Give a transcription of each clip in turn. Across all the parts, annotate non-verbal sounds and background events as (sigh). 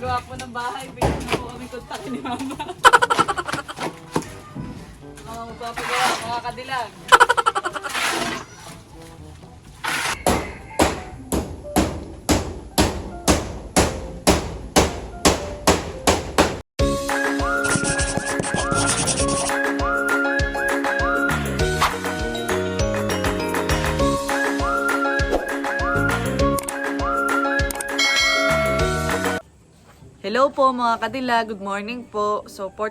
magpapagawa po ng bahay, bigyan na po kami kontak ni Mama. (laughs) Mga magpapagawa, mga kadilag. Po mga kadila, good morning po. So, for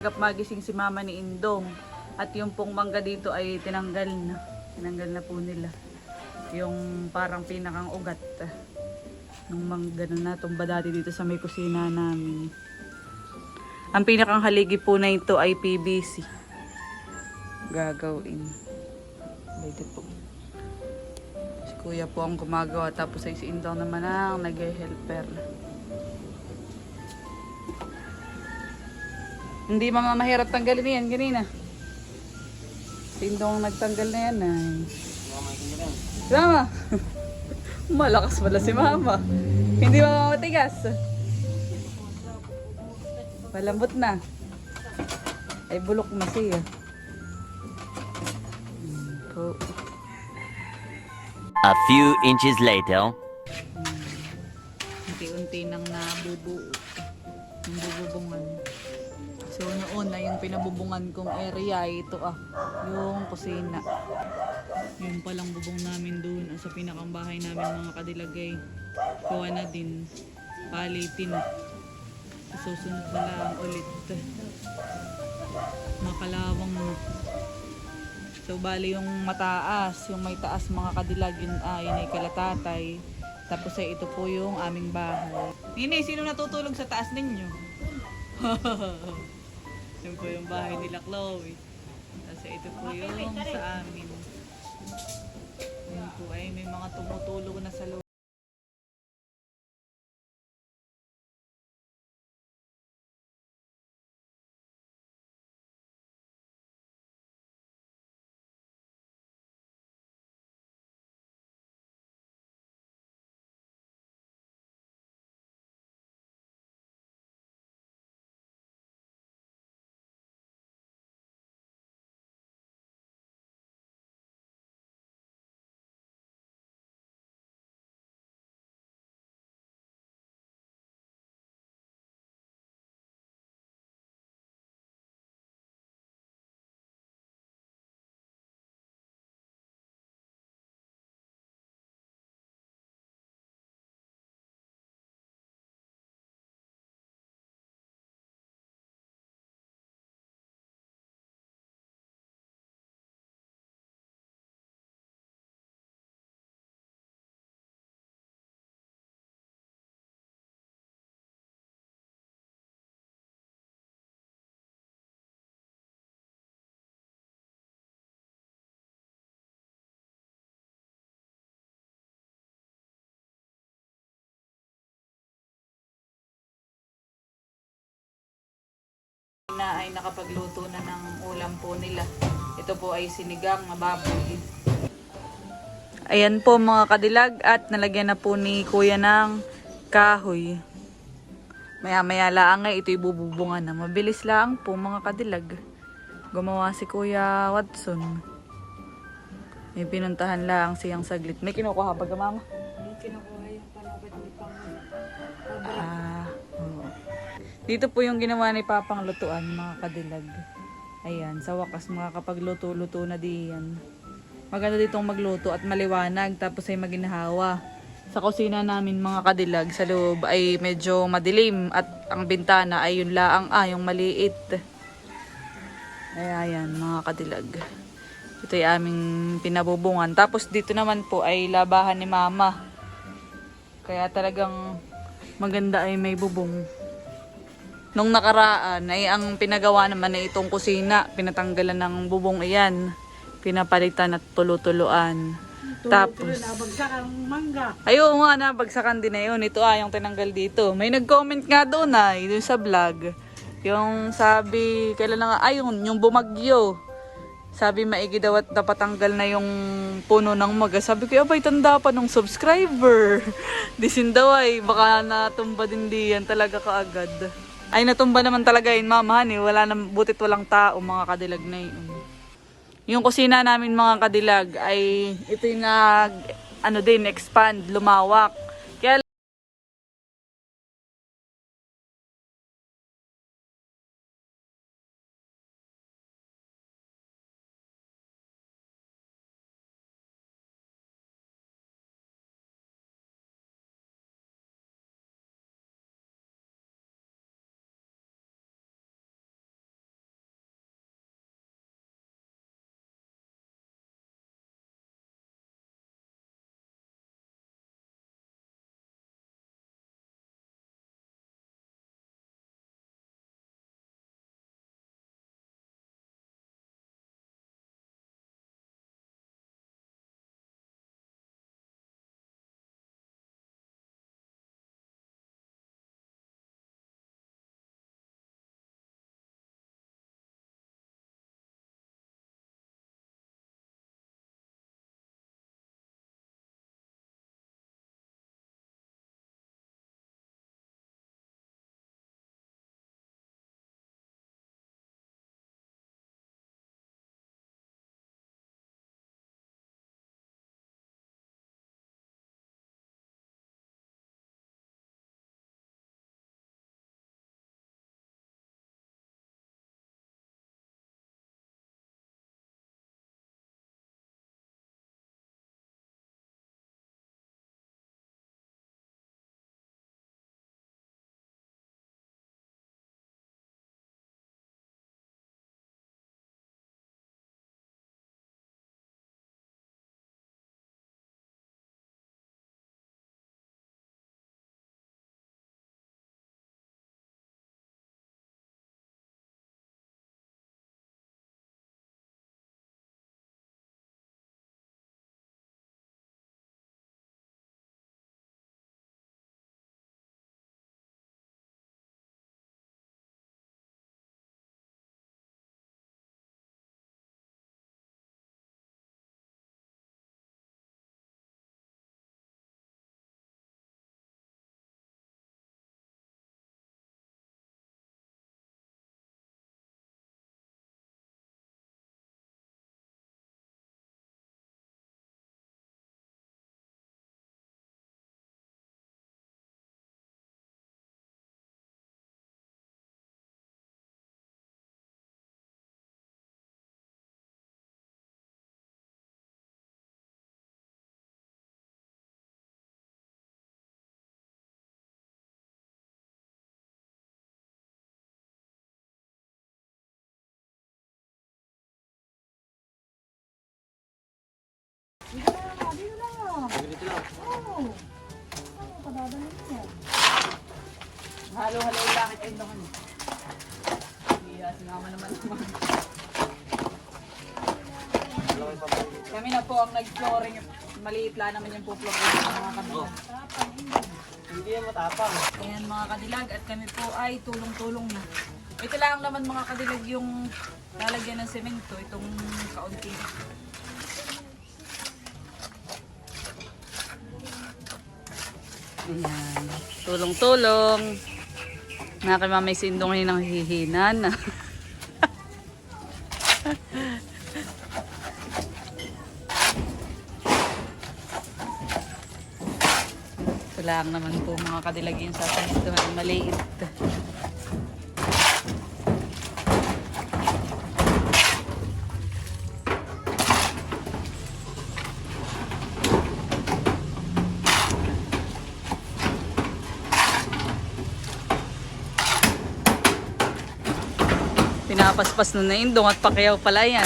Agap magising si mama ni Indong. At yung pong mangga dito ay tinanggal na. Tinanggal na po nila. Yung parang pinakang ugat. Nung mangga na natumba dati dito sa may kusina namin. Ang pinakang haligi po na ito ay PVC. Gagawin. Pwede po. Si kuya po ang gumagawa tapos ay si Indong naman ang nag-helper. Hindi mama mahirap tanggalin yan kanina. Tindong nagtanggal na yan ay. Sama. (laughs) Malakas pala si mama. Hindi mama matigas. Malambot na. Ay bulok na siya. Hmm. A few inches later. Pinabubungan kong area ito ah, yung kusina. Yung palang bubong namin doon ah, sa pinakang bahay namin mga kadilagay. Kuha na din. Palitin. Susunod na lang ulit. Makalawang na. So bali yung mataas, yung may taas mga kadilag yun ah, yun ay kalatatay. Tapos ay ito po yung aming bahay. Nini, sino natutulog sa taas ninyo? (laughs) Yun po yung bahay nila Chloe. Kasi ito po yung sa amin. Yun po ay may mga tumutulong na sa loob. Na ay nakapagluto na ng ulam po nila. Ito po ay sinigang na baboy. Ayan po mga kadilag at nalagyan na po ni kuya ng kahoy. Maya maya lang ay ito'y bububungan na. Mabilis lang po mga kadilag. Gumawa si kuya Watson. May pinuntahan lang siyang saglit. May kinukuha ba mama? Ah, Dito po yung ginawa ni Papang lutuan, mga kadilag. Ayan, sa wakas makakapagluto-luto na diyan. Maganda ditong magluto at maliwanag tapos ay maginhawa. Sa kusina namin mga kadilag sa loob ay medyo madilim at ang bintana ay yun laang ah, yung maliit. Ay ayan mga kadilag. Ito ay aming pinabubungan. Tapos dito naman po ay labahan ni mama. Kaya talagang maganda ay may bubong. Nung nakaraan ay ang pinagawa naman ay itong kusina. Pinatanggalan ng bubong iyan. Pinapalitan at tulo-tuluan. Tapos, Nabagsak ang mangga. ayun nga na, bagsakan din na yun. Ito ah, yung tinanggal dito. May nag-comment nga doon ay, doon sa vlog. Yung sabi, kailan na nga, ayun, yung bumagyo. Sabi maigi daw at napatanggal na yung puno ng maga. Sabi ko, abay, tanda pa nung subscriber. (laughs) Disin daw ay, baka natumba din diyan talaga kaagad. Ay, natumba naman talaga yun, mama, honey. Wala na, butit walang tao, mga kadilag na yun. Yung kusina namin mga kadilag ay ito yung nag ano din expand, lumawak. Ganito lang. Oo. Kadadala niya. Halo-halo langit ay naman. Iya, sinama naman naman. Kami na po ang nag-flooring. Maliit lang naman yung po flooring ng mga kadilag. Hindi yan matapang. Ayan mga kadilag at kami po ay tulong-tulong na. Ito lang naman mga kadilag yung lalagyan ng semento. Itong kaunti. Ayan. Tulong-tulong. Nga kay mamay sindong ang hihinan. (laughs) Ito lang naman po mga kadilag yung sa sementohan. Maliit. Pinapaspas nun na indong at pakiyaw pala yan.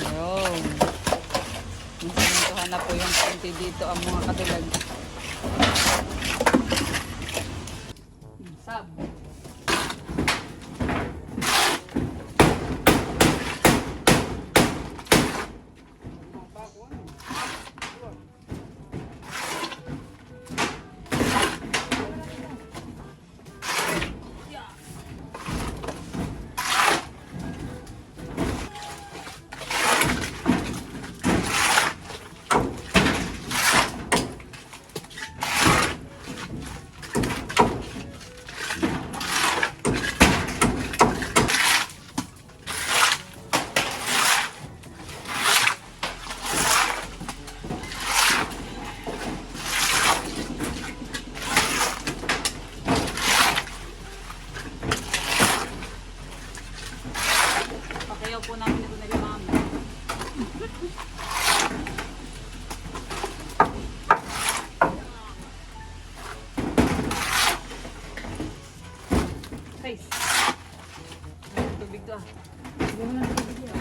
Ayun. Nasamintuhan na po yung konti dito ang mga katilag. Sab. Pakiyaw po namin ito nila mami. Face. Tubig to ah. Hindi mo na tubig yan.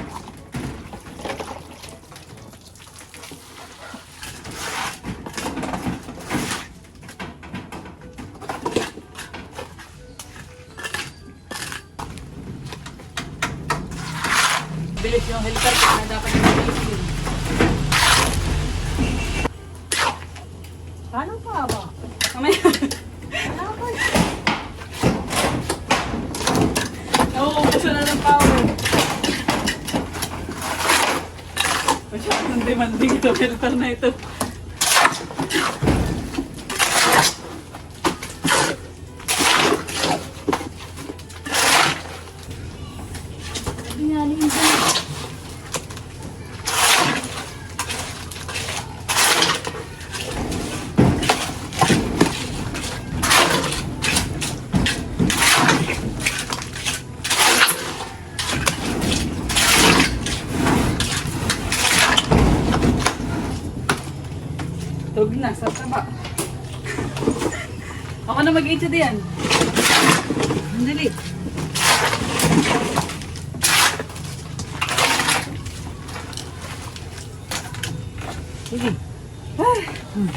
Bilis yung helicopter na dapat din. Paano pa ba? Mamaya. Ano pa? Nauubusan na ng power. Masyadong demanding ito filter na ito. Tug na, sa taba. Ako na mag-eat diyan. Andali. Sige. Ah. Hmm.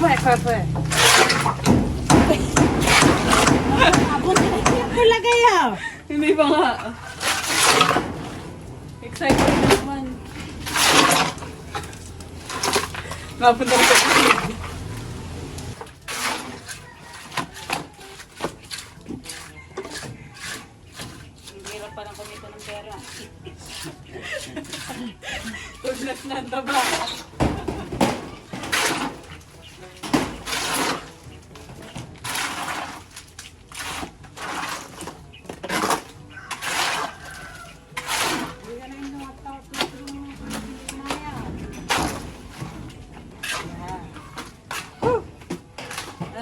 Pwe, pwe. Talaga yan. Hindi pa nga. Excited na naman. Napunta na sa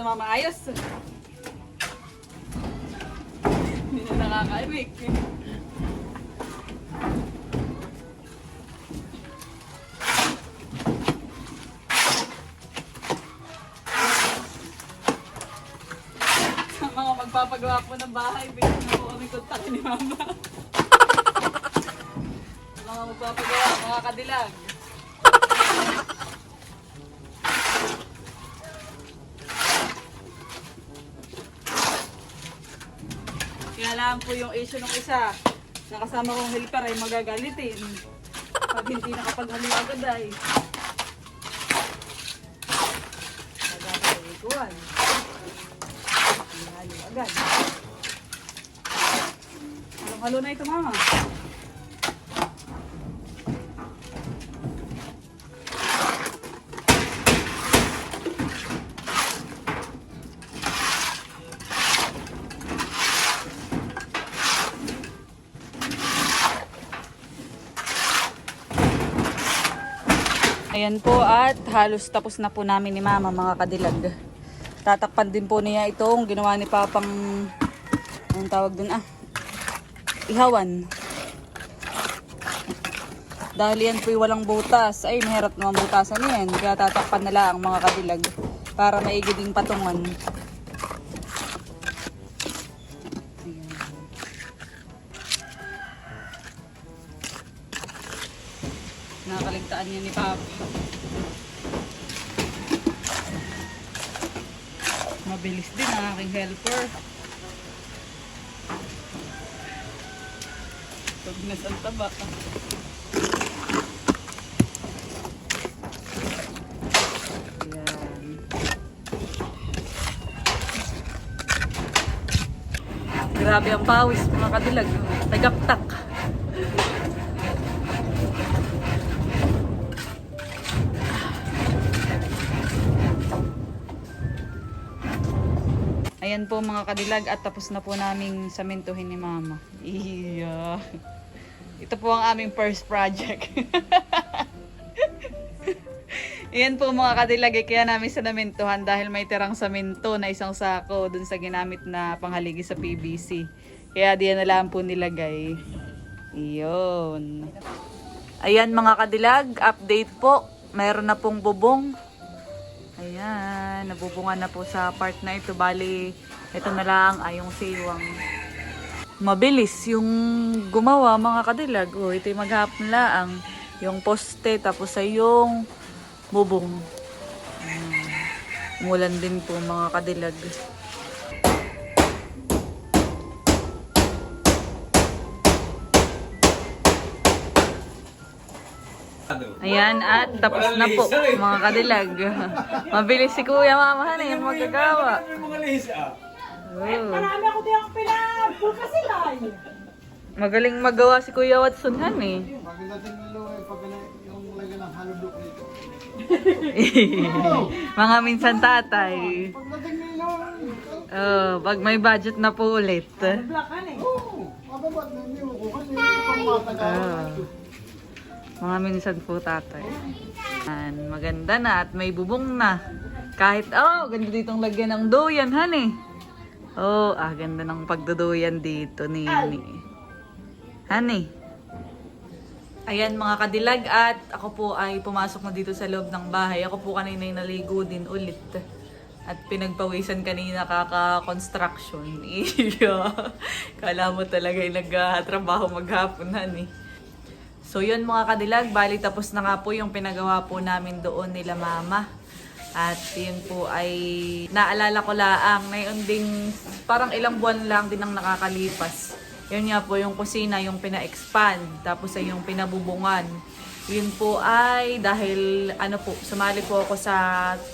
naman maayos. Hindi na nakakalik. Sa mga magpapagawa po ng bahay, bigyan na po kami kontakin ni Mama. mga magpapagawa, mga kadilag. Kaya lang po yung issue ng isa, nakasama kong helper ay magagalitin. Pag hindi nakapaghali agad ay. Magagawikuan. Hali agad. Halong-halo na ito, mama. Ayan po at halos tapos na po namin ni Mama mga kadilag. Tatakpan din po niya itong ginawa ni Papang anong tawag dun ah ihawan. Dahil yan po'y walang butas. Ay, mahirap naman butasan yan. Kaya tatakpan nila ang mga kadilag para maigiding patungan. Niya ni Papa. Mabilis din ang aking helper. Pagnas ang taba. Grabe ang pawis mga kadilag. Tagaktak. Po mga kadilag at tapos na po naming samintuhin ni Mama. Iya. Ito po ang aming first project. (laughs) Ayan po mga kadilag, eh, kaya namin sinamintuhan dahil may tirang saminto na isang sako dun sa ginamit na panghaligi sa PVC. Kaya diyan na lang po nilagay. Iyon. Ayan mga kadilag, update po. Mayroon na pong bubong. Ayan, nabubungan na po sa part na ito. Bali, ito na lang ay yung siwang. Mabilis yung gumawa mga kadilag. O, ito yung maghapon laang. Yung poste, tapos ay yung bubong. Ayan. Umulan din po mga kadilag. Ayan, at tapos na po mga kadilag. (laughs) Mabilis si Kuya Mamahan eh, magagawa. mga lihis ah. Oh. Marami ako di ako pinag. kasi tayo. Magaling magawa si Kuya Watson han eh. Pagdating nilo ay pag yung lagyan ng haludok nito. (laughs) Mga minsan tatay. Pagdating nilo, Oh, pag may budget na po ulit. Blakan eh. oo, mababad na hindi ko kasi pangmatagal. Ah. Mga minsan po tatay. Maganda na at may bubong na. Kahit, oh, ganda ditong lagyan ng doyan, han eh. Oh, ah, ganda ng pagduduyan dito, Nini. Hani. Ayan mga kadilag at ako po ay pumasok na dito sa loob ng bahay. Ako po kanina ay naligo din ulit. At pinagpawisan kanina kaka-construction. (laughs) Iya. Kala mo talaga yung nagtrabaho maghapon han eh. So yun mga kadilag, bali tapos na nga po yung pinagawa po namin doon nila mama. At yun po ay naalala ko laang na yun ding parang ilang buwan lang din ang nakakalipas. Yun nga po yung kusina, yung pina-expand, tapos ay yung pinabubungan. Yun po ay dahil ano po, sumali po ako sa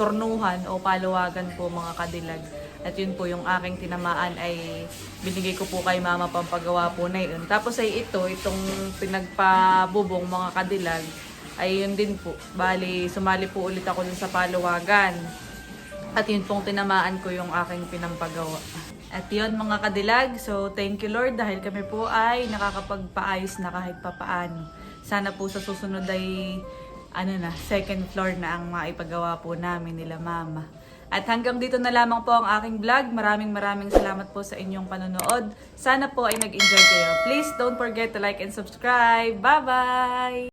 turnuhan o paluwagan po mga kadilag. At yun po yung aking tinamaan ay binigay ko po kay mama pampagawa po na yun. Tapos ay ito, itong pinagpabubong mga kadilag, ay yun din po. Bali, sumali po ulit ako dun sa paluwagan. At yun pong tinamaan ko yung aking pinampagawa. At yun mga kadilag, so thank you Lord dahil kami po ay nakakapagpaayos na kahit papaano. Sana po sa susunod ay ano na, second floor na ang maipagawa po namin nila mama. At hanggang dito na lamang po ang aking vlog. Maraming maraming salamat po sa inyong panonood. Sana po ay nag-enjoy kayo. Please don't forget to like and subscribe. Bye-bye!